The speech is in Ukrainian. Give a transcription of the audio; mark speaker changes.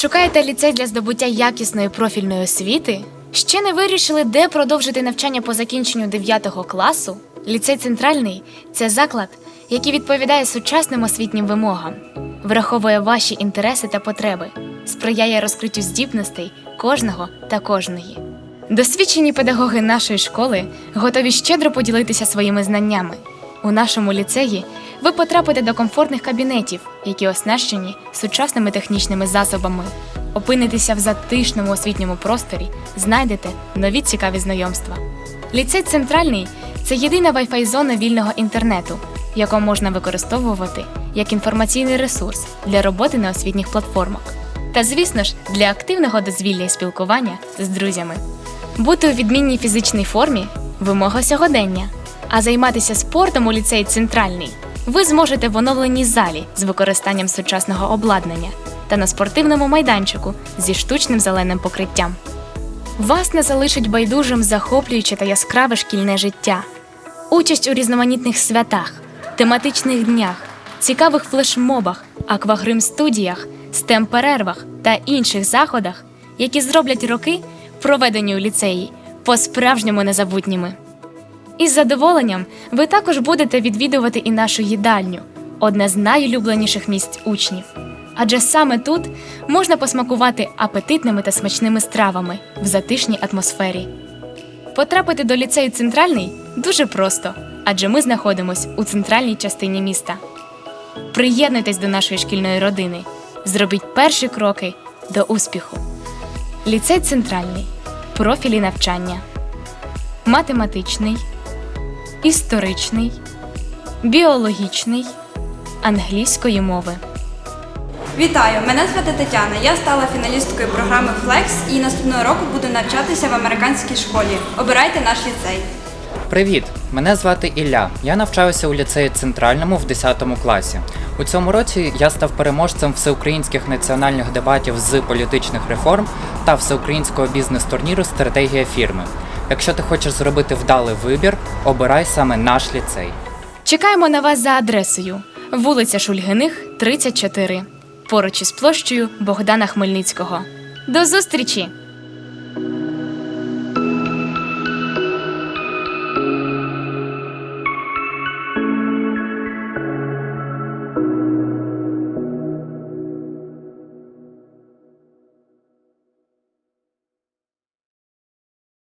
Speaker 1: Шукаєте ліцей для здобуття якісної профільної освіти? Ще не вирішили, де продовжити навчання по закінченню 9 класу? Ліцей центральний це заклад, який відповідає сучасним освітнім вимогам, враховує ваші інтереси та потреби, сприяє розкриттю здібностей кожного та кожної. Досвідчені педагоги нашої школи готові щедро поділитися своїми знаннями. У нашому ліцеї ви потрапите до комфортних кабінетів, які оснащені сучасними технічними засобами. Опинитеся в затишному освітньому просторі, знайдете нові цікаві знайомства. Ліцей центральний це єдина Wi-Fi зона вільного інтернету, яку можна використовувати як інформаційний ресурс для роботи на освітніх платформах. Та, звісно ж, для активного дозвілля і спілкування з друзями. Бути у відмінній фізичній формі вимога сьогодення. А займатися спортом у ліцеї центральний ви зможете в оновленій залі з використанням сучасного обладнання та на спортивному майданчику зі штучним зеленим покриттям. Вас не залишить байдужим захоплююче та яскраве шкільне життя, участь у різноманітних святах, тематичних днях, цікавих флешмобах, аквагрим-студіях, стем-перервах та інших заходах, які зроблять роки, проведені у ліцеї, по-справжньому незабутніми. Із задоволенням ви також будете відвідувати і нашу їдальню одне з найулюбленіших місць учнів. Адже саме тут можна посмакувати апетитними та смачними стравами в затишній атмосфері. Потрапити до ліцею центральний дуже просто, адже ми знаходимося у центральній частині міста. Приєднуйтесь до нашої шкільної родини, зробіть перші кроки до успіху. Ліцей центральний профілі навчання математичний, історичний, біологічний, англійської мови.
Speaker 2: Вітаю! Мене звати Тетяна. Я стала фіналісткою програми Flex і наступного року буду навчатися в американській школі. Обирайте наш ліцей.
Speaker 3: Привіт! Мене звати Ілля. Я навчаюся у ліцеї центральному в 10 класі. У цьому році я став переможцем всеукраїнських національних дебатів з політичних реформ та всеукраїнського бізнес-турніру Стратегія фірми. Якщо ти хочеш зробити вдалий вибір, обирай саме наш ліцей.
Speaker 1: Чекаємо на вас за адресою вулиця Шульгиних, 34, поруч із площею Богдана Хмельницького. До зустрічі!